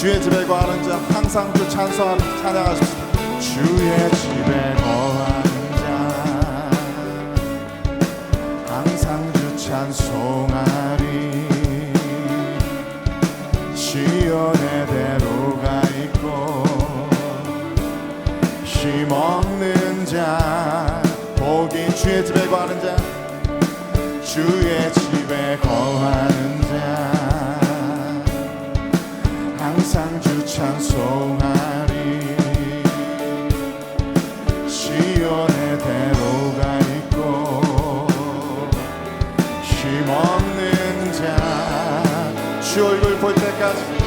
주의 집에 거하는 자 항상 주 찬송하는 찬양하십시다 주의 집에 거하는 자 항상 주 찬송하리. 시온의 대로가 있고 힘없는 자 복인 주의 집에 거하는 자 주의 집에 거하는 주 찬송하리. 시온의 대로가 있고 힘없는 자주 얼굴 볼 때까지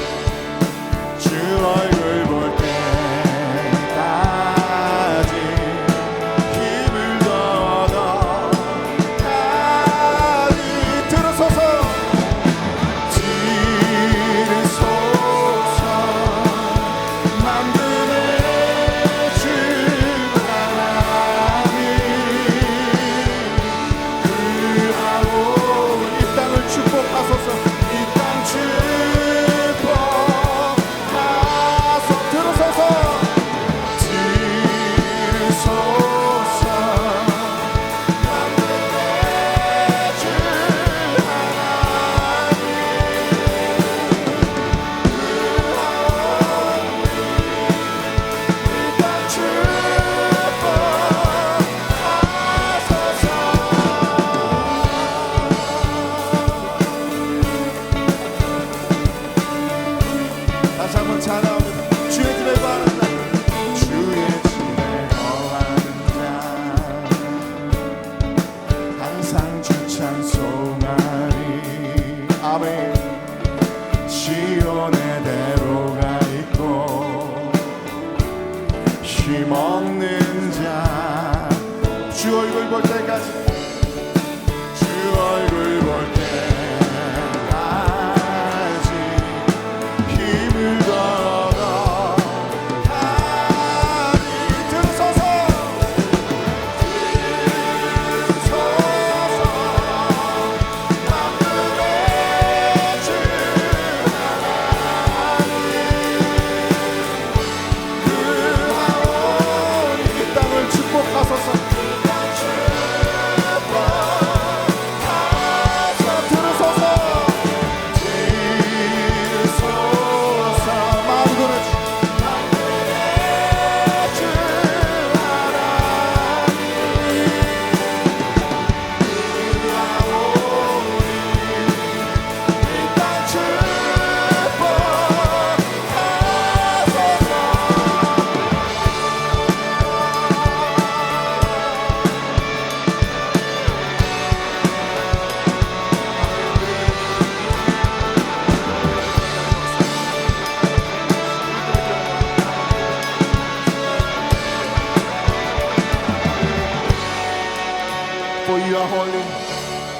자주 얼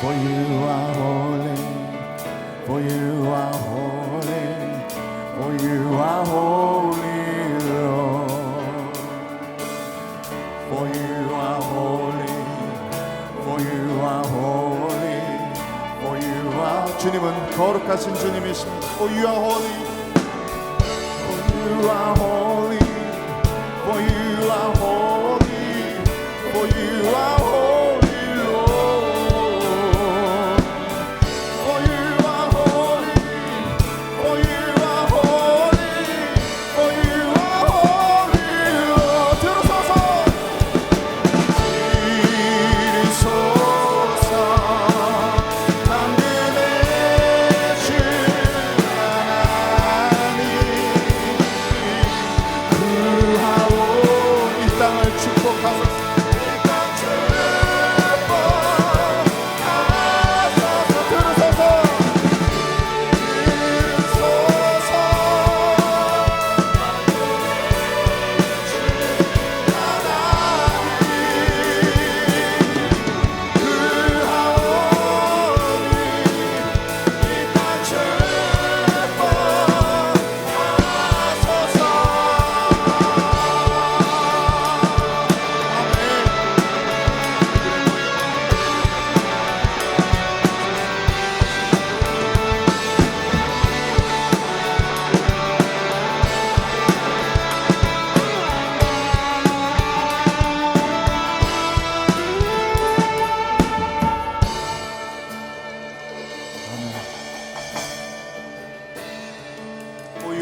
for you are holy, for you are holy, for you are holy, Lord. For you are holy, for you are holy, for you are 주님은 거룩하신 주님이십니다. For you are holy, for you are holy,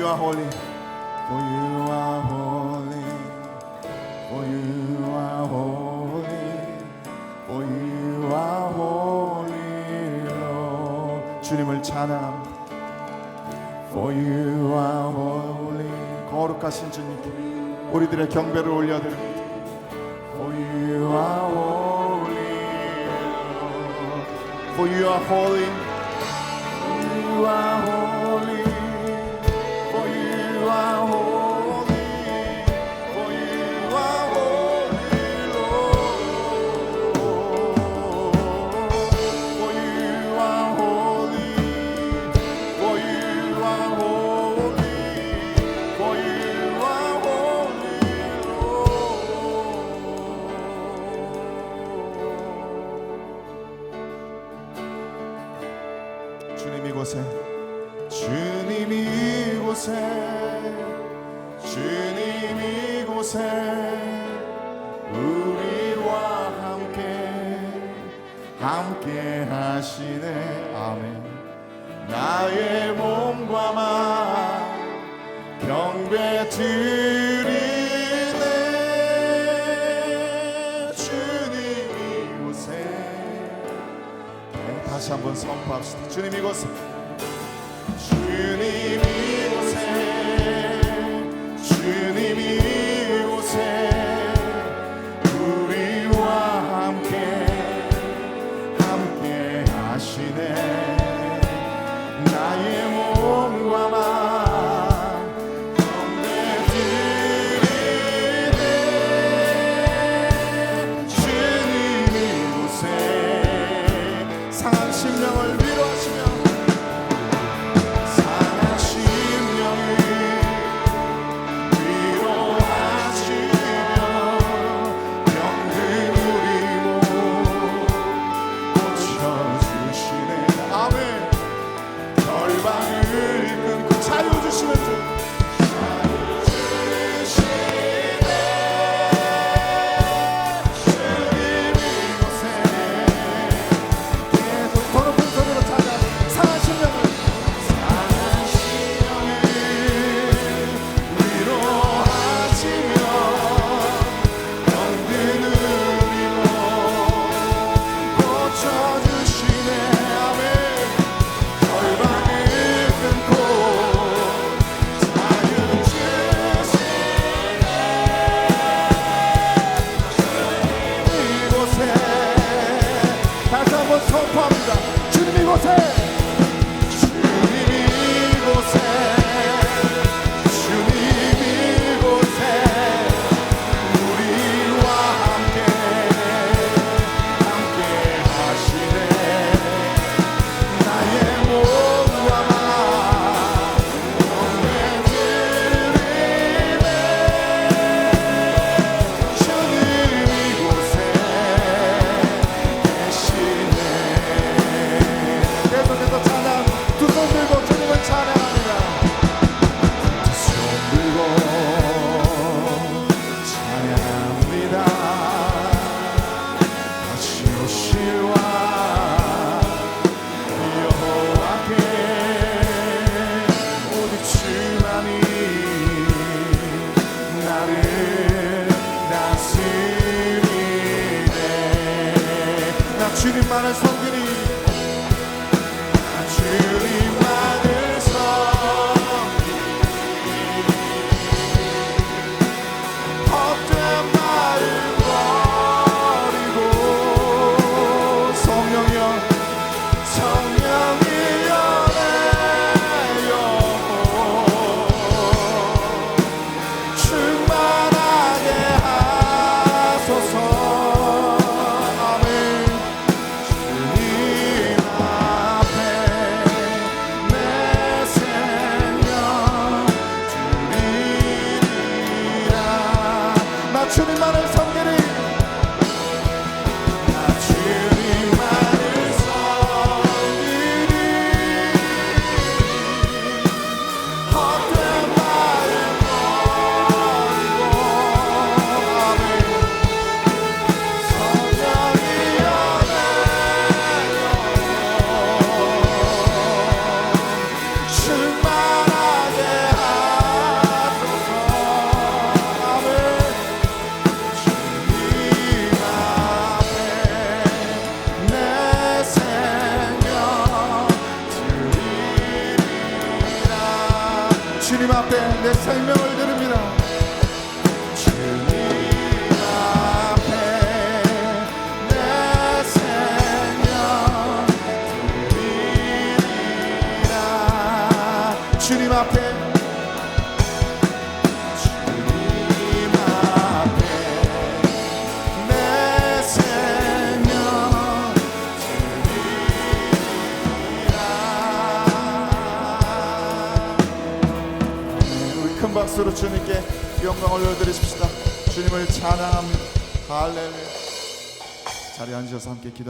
you are holy. For you are holy. For you are holy. For you are holy, Lord. 주님을 찬양. For you are holy. 거룩하신 주님. 우리들의 경배를 올려드립니다. For you are holy, Lord. For you are holy. For you are holy. 주님 이곳에 주님 이곳에. 주님 이곳에 우리와 함께 함께 하시네. 아멘. 나의 몸과 마음 경배 드리네. 주님 이곳에. 다시 한번 선포합시다. 주님 이곳에. land. 주님만을 섬기 to the man 주님 앞에 내 생명을 박수로 주님께 영광을 올려드리십시다. 주님을 찬양합니다. 할렐루야. 자리에 앉으셔서 함께 기도.